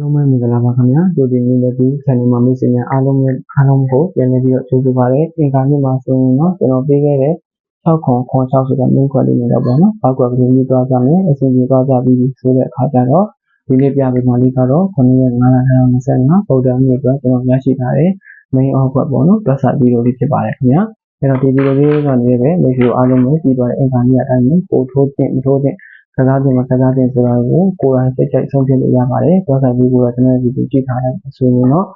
အားလုံးပဲမင်္ဂလာပါခင်ဗျာဒီဒီမျိုးလည်းဒီ channel မှာမိတ်ဆွေများအားလုံးပဲအားလုံးကိုပြန်လည်ပြီးတော့ကြိုဆိုပါရစေအင်္ဂါနေ့မှာဆိုရင်တော့ကျွန်တော်ပေးခဲ့တဲ့6ခွန်ခွန်6ဆိုတဲ့ main ခွက်လေးနဲ့တော့ပေါ့နော်ဘောက်ကကလေးမျိုးသွားကြမယ်အဆင်ပြေသွားကြပြီဆိုတဲ့အခါကျတော့ဒီနေ့ပြပေးမှလေးကတော့9ရက်9လ2025ဗုဒ္ဓနေ့အတွက်ကျွန်တော်ရရှိထားတဲ့ main off ခွက်ပေါ့နော်တွက်ဆဗီဒီယိုလေးဖြစ်ပါတယ်ခင်ဗျာအဲ့တော့ဒီဗီဒီယိုလေးကနေပဲမိတ်ဆွေအားလုံးပဲပြီးသွားတဲ့အင်္ဂါနေ့အတိုင်းပို့ထိုးတင်မထိုးတင် ကစားတင်မှာကစားတင်ဆိုတာကိုကိုယ်တိုင်စိတ်ကြိုက်ဆုံးဖြတ်လို့ရပါတယ်။သွားဆိုင်ပြီးကိုယ်ကကျွန်တော်ဒီလိုကြည့်ထားတယ်ဆိုရင်တော့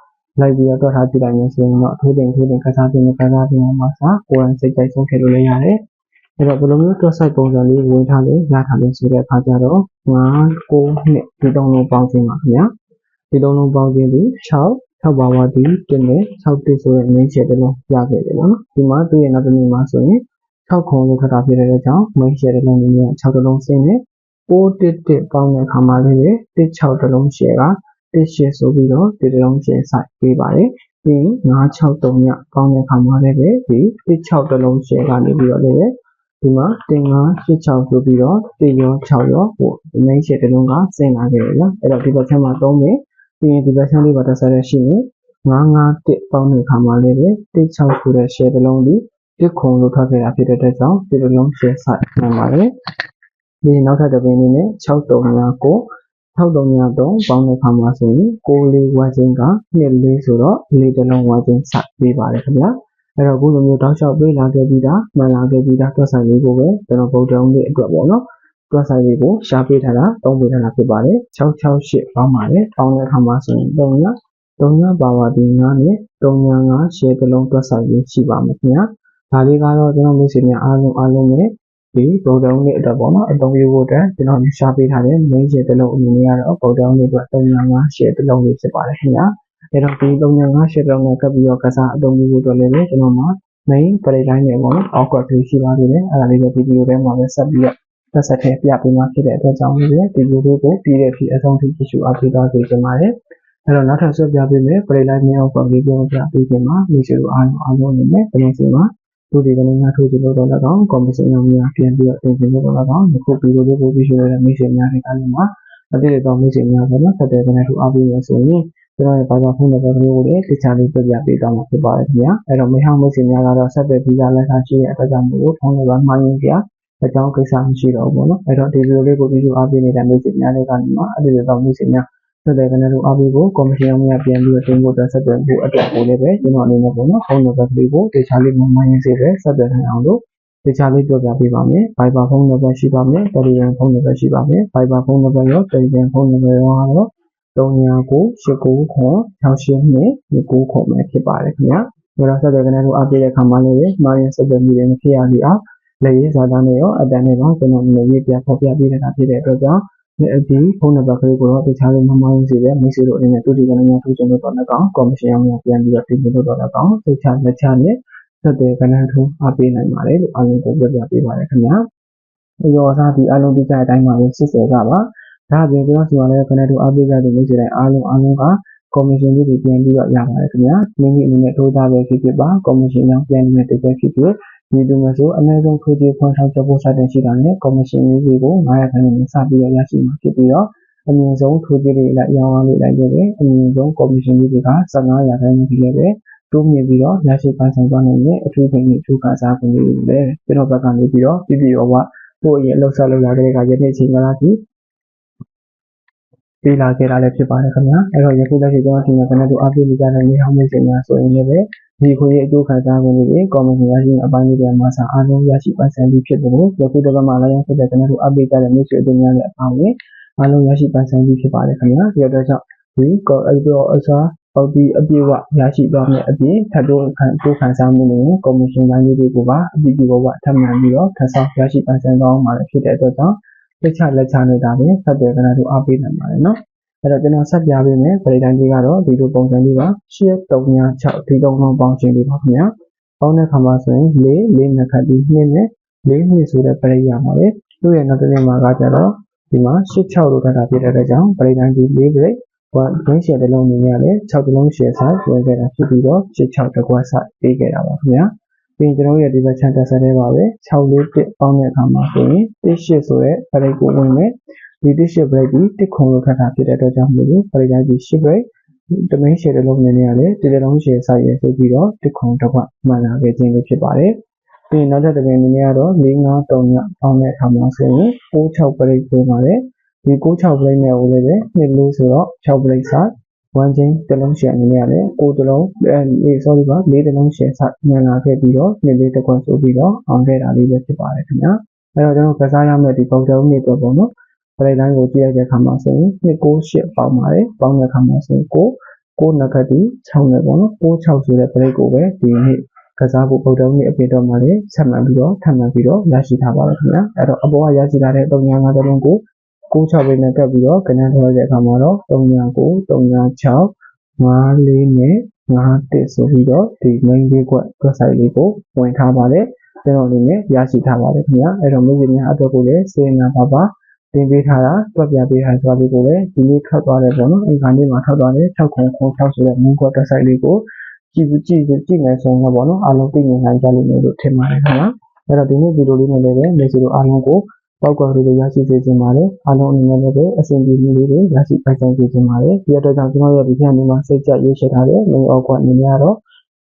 လိုက်ပြီးတော့တွက်ထားကြည့်လိုက်မယ်ဆိုရင်တော့အထိုးတင်ထိုးတင်ကစားတင်ကစားတင်မှာစကိုယ်တိုင်စိတ်ကြိုက်ဆုံးဖြတ်လို့လည်းရတယ်။အဲ့တော့ဘယ်လိုမျိုးတွက်ဆိုင်ပုံစံလေးဝင်ထားလဲရထားလဲဆိုတဲ့အခါကျတော့9 9နှစ်ဒီတုံးလုံးပေါင်းခြင်းပါခင်ဗျာ။ဒီတုံးလုံးပေါင်းခြင်းဒီ6 6ပါဝါဒီတင်နဲ့6တိဆိုတဲ့ main ချက်တစ်လုံးရခဲ့တယ်ပေါ့နော်။ဒီမှာသူ့ရဲ့နောက်တစ်နေ့မှာဆိုရင် 6ခုလို့ခတ်တာဖြစ်တဲ့ကြောင့် main ချက်တစ်လုံးကြီးက6တစ်လုံးဆင်းနေ611ပေါင်းတဲ့အခါမှာလည်းပဲ16တလုံး share က18ဆိုပြီးတော့ဒီတလုံး share စိုက်ပေးပါတယ်ပြီးရင်963ညပေါင်းတဲ့အခါမှာလည်းပဲဒီ16တလုံး share ကနေပြီးတော့လည်းပဲဒီမှာ3586ဆိုပြီးတော့1ရော6ရောဟို main share တလုံးကဆင်းလာခဲ့တယ်နော်အဲ့တော့ဒီဘက်ချက်မှာသုံးမယ်ပြီးရင်ဒီဘက်ချက်လေးပါတက်ဆက်ရရှိရင်951ပေါင်းတဲ့အခါမှာလည်းပဲ16ဆိုတဲ့ share တလုံးဒီ တစ်ခုံလို့ထွက်ခဲ့တာဖြစ်တဲ့အတွက်ကြောင့်ဒီတလုံး share စိုက်နိုင်ပါတယ်ဒီနောက်ထပ်တစ်ပင်လေးနဲ့6359 6393ပေါင်းတဲ့ခါမှာဆိုရင်64ဝါချင်းက24ဆိုတော့၄တလုံးဝါချင်းစပေးပါတယ်ခင်ဗျာအဲ့တော့ခုလိုမျိုးတောက်လျှောက်ပေးလာခဲ့ပြီးသားမှန်လာခဲ့ပြီးသားတွက်ဆိုင်လေးကိုပဲကျွန်တော်ဗုဒ္ဓအောင်လေးအတွက်ပေါ့နော်တွက်ဆိုင်လေးကိုရှားပေးထားတာသုံးပေးထားတာဖြစ်ပါတယ်668ပေါင်းပါတယ်ပေါင်းတဲ့ခါမှာဆိုရင်3ည3ညပါပါဒီ9နဲ့3ည9ရှယ်တစ်လုံးတွက်ဆိုင်လေးရှိပါမယ်ခင်ဗျာ ဒါလေးကတော့ကျွန်တော်မိတ်ဆွေများအားလုံးအားလုံးနဲ့ဒီဗုဒ္ဓဦးနေ့အတွက်ပေါ့နော်အသုံးပြုဖို့အတွက်ကျွန်တော်ရှားပေးထားတဲ့ main share တစ်လုံးအမည်ကတော့ဗုဒ္ဓဦးနေ့အတွက်305 share တစ်လုံးလေးဖြစ်ပါတယ်ခင်ဗျာအဲ့တော့ဒီ305 share တစ်လုံးနဲ့ကပ်ပြီးတော့ကစားအသုံးပြုဖို့အတွက်လည်းကျွန်တော်မှာ main ပရိတိုင်းနဲ့ပေါ့နော်အောက်ကကလေးရှိပါသေးတယ်အဲ့ဒါလေးပဲဒီဗီဒီယိုထဲမှာပဲဆက်ပြီးတော့သက်ဆက်ထဲပြပေးမှာဖြစ်တဲ့အတွက်ကြောင့်လည်းဒီဗီဒီယိုလေးကိုပြီးတဲ့အထိအဆုံးထိကြည့်ရှုအားပေးသွားစေချင်ပါတယ်အဲ့တော့နောက်ထပ်ဆက်ပြပေးမယ်ပရိလိုက်မြေအောက်ကလေးပြောပြပေးခြင်းမှာမိတ်ဆွေတို့အားလုံးအားလုံးအနေနဲ့ပြန်စီမှာ သူဒီကနေ့ငါထိုးချလို့တော့လည်းကောင်းကော်မရှင်ရောများပြန်ပြီးတော့တင်ပြလို့တော့လည်းကောင်းဒီခုပြီးလို့ပို့ပြီးရှိရတဲ့မိတ်ဆွေများတွေကလည်းမှာအတိတ်တော့မိတ်ဆွေများပဲနော်ဆက်တဲ့ကနေထူအားပေးရဆိုရင်ကျွန်တော်ရဲ့ဘာသာဖုန်းနံပါတ်မျိုးကိုလည်းတခြားလေးပြပြပေးသွားမှာဖြစ်ပါတယ်ခင်ဗျာအဲ့တော့မိဟောင်းမိတ်ဆွေများကတော့ဆက်တဲ့ဗီဇာလက်ခံရှိတဲ့အတွက်ကြောင့်မို့ဖုန်းနံပါတ်မှားရင်းပြအကြောင်းကိစ္စမရှိတော့ဘူးပေါ့နော်အဲ့တော့ဒီဗီဒီယိုလေးကိုပြီးလို့အားပေးနေတဲ့မိတ်ဆွေများတွေကနေမှာအတိတ်တော့မိတ်ဆွေများ ဆက်တဲ့ကနေထူအားပေးဖို့ကော်မရှင်များပြန်ပြီးတော့တင်ဖို့အတွက်ဆက်သွယ်ဖို့အတွက်ကိုလည်းပဲကျွန်တော်အနေနဲ့ပေါ့နော်ဖုန်းနံပါတ်လေးကိုတခြားလေးမှမှရင်းစေပဲဆက်သွယ်နိုင်အောင်လို့တခြားလေးပြောပြပေးပါမယ်။ Viber ဖုန်းနံပါတ်ရှိပါမယ်။ Telegram ဖုန်းနံပါတ်ရှိပါမယ်။ Viber ဖုန်းနံပါတ်ရော Telegram ဖုန်းနံပါတ်ရောကတော့39989298ခုပဲဖြစ်ပါတယ်ခင်ဗျာ။ဒါတော့ဆက်သွယ်ကနေလို့အားပေးတဲ့အခါမှာလည်းမာရင်ဆက်သွယ်မှုတွေမဖြစ်ရလေအောင်လက်ရေးဇာတာနဲ့ရောအတန်နဲ့ရောကျွန်တော်မျိုးရေးပြဖော်ပြပေးတာဖြစ်တဲ့အတွက်ကြောင့် ဒီဖုန်းနံပါတ်ကလေးကိုတော့တခြားလေးမမရင်းစီပဲမိတ်ဆွေတို့အနေနဲ့တူတီကနေများထူးချင်လို့တော့လည်းကောင်းကော်မရှင်အောင်များပြန်ပြီးတော့ပြင်ပြလို့တော့လည်းကောင်းစိတ်ချလက်ချနဲ့ဆက်သွယ်ကနေထူးအားပေးနိုင်ပါတယ်လို့အားလုံးကိုပြောပြပေးပါတယ်ခင်ဗျာ။ရောစားဒီအားလုံးဒီကြတဲ့အတိုင်းပါပဲစစ်စေကပါဒါအပြင်ကျွန်တော်စီမံလည်းကနေထူးအားပေးကြတဲ့မိတ်ဆွေတိုင်းအားလုံးအားလုံးကကော်မရှင်ကြီးတွေပြန်ပြီးတော့ရပါတယ်ခင်ဗျာ။မိမိအနေနဲ့ထိုးသားပဲဖြစ်ဖြစ်ပါကော်မရှင်ကြောင့်ပြန်ပြီးတဲ့တက်ဖြစ်ဖြစ် ဒီလိုမျိုးဆိုအနည်းဆုံးထိုးကြည့်ဖွင့်ဆောင်ချက်ဖို့စတင်ရှိတာနဲ့ကော်မရှင်ကြီးကို900ခန်းနဲ့စပြီးတော့ရရှိမှာဖြစ်ပြီးတော့အမြင့်ဆုံးထိုးကြည့်တွေလိုက်ရောင်းအားလေးလိုက်ခဲ့တယ်အမြင့်ဆုံးကော်မရှင်ကြီးတွေက15ရာခိုင်နှုန်းကြီးလည်းပဲတိုးမြင့်ပြီးတော့ရရှိပိုင်ဆိုင်သွားနိုင်တဲ့အထူးပင်ကြီးအထူးကစားပုံလေးတွေလည်းကျွန်တော်ဘက်ကနေပြီးတော့ပြည်ပြည်ရောကကိုယ့်ရဲ့အလုပ်ဆက်လုပ်လာတဲ့ကယနေ့ချိန်ကလာပြီး ပေးလာခဲ့တာလည်းဖြစ်ပါတယ်ခင်ဗျာအဲ့တော့ယခုလက်ရှိကျွန်တော်ဒီမှာကနေတူအပြည့်နေကြတဲ့နေဟောင်းမိတ်ဆွေများဆိုရင်လည်းဒီခွေရဲ့အကျိုးခံစားမှုတွေကော်မရှင်ရရှိအပိုင်းလေးတွေမှာစာအားလုံးရရှိပိုင်ဆိုင်ပြီးဖြစ်တယ်လို့ယခုတစ်ပတ်မှာလည်းဆက်တဲ့ကနေတူအပြည့်ကြတဲ့မိတ်ဆွေအတို့များရဲ့အပေါင်းနဲ့အားလုံးရရှိပိုင်ဆိုင်ပြီးဖြစ်ပါတယ်ခင်ဗျာဒီအတွက်ကြောင့်ဒီကောအဲ့တော့အစားဟုတ်ဒီအပြည့်ဝရရှိသွားမယ့်အပြင်ထပ်တိုးခံတိုးခံစားမှုတွေကော်မရှင်ပိုင်းလေးတွေကိုပါအပြည့်ပြည့်ဝဝထပ်မံပြီးတော့ထပ်ဆောင်ရရှိပိုင်ဆိုင်သွားမှာဖြစ်တဲ့အတွက်ကြောင့် လက်ချလက်ချနေတာပဲဆက်တယ်ကနတို့အားပေးနိုင်ပါတယ်နော်အဲ့တော့ကျွန်တော်ဆက်ပြပေးမယ်ပရိဒန်ကြီးကတော့ဒီလိုပုံစံလေးပါ8336ဒီတုံးလုံးပေါင်းခြင်းလေးပါခင်ဗျာပေါင်းတဲ့ခါမှာဆိုရင်4 4နှစ်ခတ်ပြီး2နဲ့4နှစ်ဆိုတဲ့ပရိယာမှာပဲသူ့ရဲ့နောက်တစ်နေ့မှာကကြတော့ဒီမှာ86လို့ထားတာဖြစ်တဲ့အတွက်ကြောင့်ပရိဒန်ကြီး4ပရိဝင်းရှယ်တစ်လုံးနေရလဲ6တစ်လုံးရှယ်ဆိုင်ဝင်ခဲ့တာဖြစ်ပြီးတော့86တကွက်ဆိုင်ပေးခဲ့တာပါခင်ဗျာ ပြီးရင်ကျွန်တော်တို့ရဲ့ဒီဘက် channel ဆက်တဲ့ပါပဲ641ပေါင်းတဲ့အခါမှာဆိုရင်18ဆိုရဲ break ကိုဝင်မယ်ဒီ18 break ဒီတစ်ခုံလို့ခတ်တာဖြစ်တဲ့အတွက်ကြောင့်မို့လို့ break ကဒီ10 break domain share လုပ်နေနေရလေဒီလုံး share ဆိုင်ရဆိုပြီးတော့တစ်ခုံတစ်ခွက်မှန်လာခဲ့ခြင်းဖြစ်ပါတယ်ပြီးရင်နောက်ထပ်တစ်ပင်နည်းနည်းကတော့653ပေါင်းတဲ့အခါမှာဆိုရင်66 break ဝင်ပါတယ်ဒီ66 break နဲ့ဝင်လေတယ်2လို့ဆိုတော့6 break စား 1ချင်းတစ်လုံးရှယ်အနေနဲ့ရတယ်6တစ်လုံးအဲ sorry ပါ4တစ်လုံးရှယ်စမြန်လာခဲ့ပြီးတော့2လေးတစ်ခွက်ဆိုပြီးတော့အောင်ခဲ့တာလေးပဲဖြစ်ပါတယ်ခင်ဗျာအဲ့တော့ကျွန်တော်ကစားရမယ့်ဒီပုံစံမျိုးတွေပေါ့နော်ပရိတ်တိုင်းကိုကြည့်ရတဲ့အခါမှာဆိုရင်298ပေါင်းပါတယ်ပေါင်းတဲ့အခါမှာဆိုရင်6 6နဂတ်ဒီ6နဲ့ပေါ့နော်6 6ဆိုတဲ့ပရိတ်ကိုပဲဒီနေ့ကစားဖို့ပုံတုံးနဲ့အပြင်တော့မှလည်းဆက်မှန်ပြီးတော့ထပ်မှန်ပြီးတော့ရရှိထားပါတော့ခင်ဗျာအဲ့တော့အပေါ်ကရရှိထားတဲ့35လုံးကို 96ပဲနဲ့ကပ်ပြီးတော့ကဏ္ဍထောတဲ့အခါမှာတော့399 396 54နဲ့51ဆိုပြီးတော့ဒီ main လေးကွက် website လေးကိုဝင်ထားပါတယ်ကျွန်တော်အနေနဲ့ရရှိထားပါတယ်ခင်ဗျာအဲ့တော့မိတ်ဆွေများအတွက်ကိုလည်းစေနာပါပါတင်ပေးထားတာတွက်ပြပေးထားဆိုတာလေးကိုလည်းဒီနေ့ထွက်သွားတယ်ပေါ့နော်အင်္ဂါနေ့မှာထွက်သွားတယ်6ခု6ဆိုတဲ့ main ကွက် website လေးကိုကြည့်ကြည့်ကြည့်မယ်ဆိုရင်တော့ပေါ့နော်အားလုံးသိမြင်နိုင်ကြလိမ့်မယ်လို့ထင်ပါတယ်ခင်ဗျာအဲ့တော့ဒီနေ့ဗီဒီယိုလေးနဲ့လည်းပဲမိတ်ဆွေတို့အားလုံးကို ပောက်ကွာလေးတွေရရှိစေချင်ပါတယ်အားလုံးအနေနဲ့လည်းအဆင်ပြေမှုလေးတွေရရှိပိုင်ဆိုင်စေချင်ပါတယ်ဒီအတွက်ကြောင့်ကျွန်တော်ရဲ့ဒီပြန်နေမှာစိတ်ကြရွေးချယ်ထားတဲ့ main အောက်ကွက်အနေနဲ့ကတော့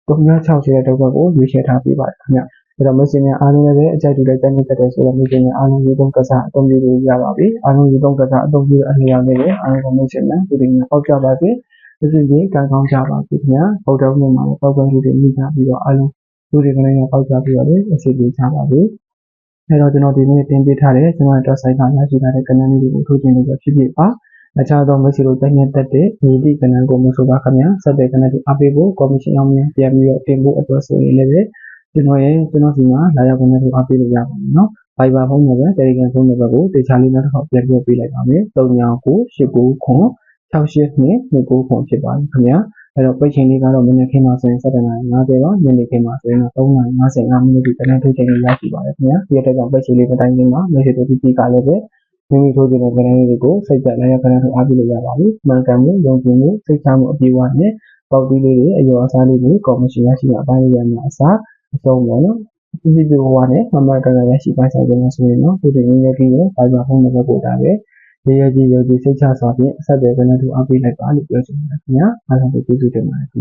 360တဲ့တုပ်ကွက်ကိုရွေးချယ်ထားပေးပါတယ်ခင်ဗျအဲ့တော့မရှင်များအားလုံးလည်းအကြိုက်တူတဲ့ကြိုက်နေတတ်တယ်ဆိုတော့မရှင်များအားလုံးရေသုံးကစားအသုံးပြုလို့ရပါပြီအားလုံးရေသုံးကစားအသုံးပြုတဲ့အလျောက်လေးလည်းအားလုံးမရှင်များဒီနေ့ပေါက်ကြပါစေအစဉ်ကြီးကံကောင်းကြပါစေခင်ဗျာဗုဒ္ဓမြတ်မှာပေါက်ကွက်လေးတွေမိကြပြီးတော့အားလုံးလူတွေကနေပေါက်ကြပြီးတော့လည်းအစီအပြေကြပါစေ အဲ့တော့ကျွန်တော်ဒီနေ့တင်ပြထားတဲ့ကျွန်တော်အတွက်ဆိုင်ကရရှိထားတဲ့ကဏ္ဍလေးတွေကိုထုတ်ခြင်းလို့ဖြစ်ဖြစ်ပါအခြားသောမရှိလို့တိုင်းနဲ့တက်တဲ့ညီတိကဏ္ဍကိုမဆိုပါခင်ဗျာဆက်တဲ့ကဏ္ဍတွေအပေးဖို့ကော်မရှင်အောင်မြန်ပြန်ပြီးတော့တင်ဖို့အတွက်ဆိုရင်လည်းကျွန်တော်ရဲ့ကျွန်တော်စီမှာလာရောက်ကနေလို့အပေးလို့ရပါမယ်နော်။ Viber ဖုန်းနံပါတ် Telegram ဖုန်းနံပါတ်ကိုတေချာလေးနောက်တစ်ခေါက်ပြန်ပြောပေးလိုက်ပါမယ်။399899ခွန်68229ခွန်ဖြစ်ပါတယ်ခင်ဗျာ။ အဲ့တော့ပိတ်ချိန်လေးကတော့မနေ့ကမှဆိုရင်7နာရီ50ပါညနေခင်းမှဆိုရင်တော့3နာရီ55မိနစ်ဒီတန်းထုတ်ချိန်လေးရရှိပါတယ်ခင်ဗျာ။ဒီအတွက်ကြောင့်ပိတ်ချိန်လေးမတိုင်းခင်မှာ message တို့ပြီးကလည်းပဲမိမိထိုးခြင်းတဲ့ကဏ္ဍလေးတွေကိုစိတ်ကြလည်းရခဏထုတ်အားပေးလို့ရပါပြီ။မှန်ကန်မှုယုံကြည်မှုစိတ်ချမှုအပြည့်အဝနဲ့ပေါက်တီးလေးတွေအယောအစားလေးတွေကော်မရှင်ရရှိတဲ့အပိုင်းလေးရမှာအစားအဆုံးပေါ့နော်ဒီဗီဒီယိုဝါနဲ့မမတန်ရရှိပါဆိုင်ခြင်းဆိုရင်တော့ဒီတင်ရင်းကြီးရဲ့ Viber ဖုန်းနံပါတ်ကိုဒါပဲ ရေရကြီးရောကြီးစိတ်ချစွာဖြင့်အဆက်အသွယ်ကနေတူအပ်ပေးလိုက်ပါလို့ ပြောချင်ပါတယ်ခင်ဗျာ အားလုံးကို ကျေးဇူးတင်ပါတယ်ခင်ဗျာ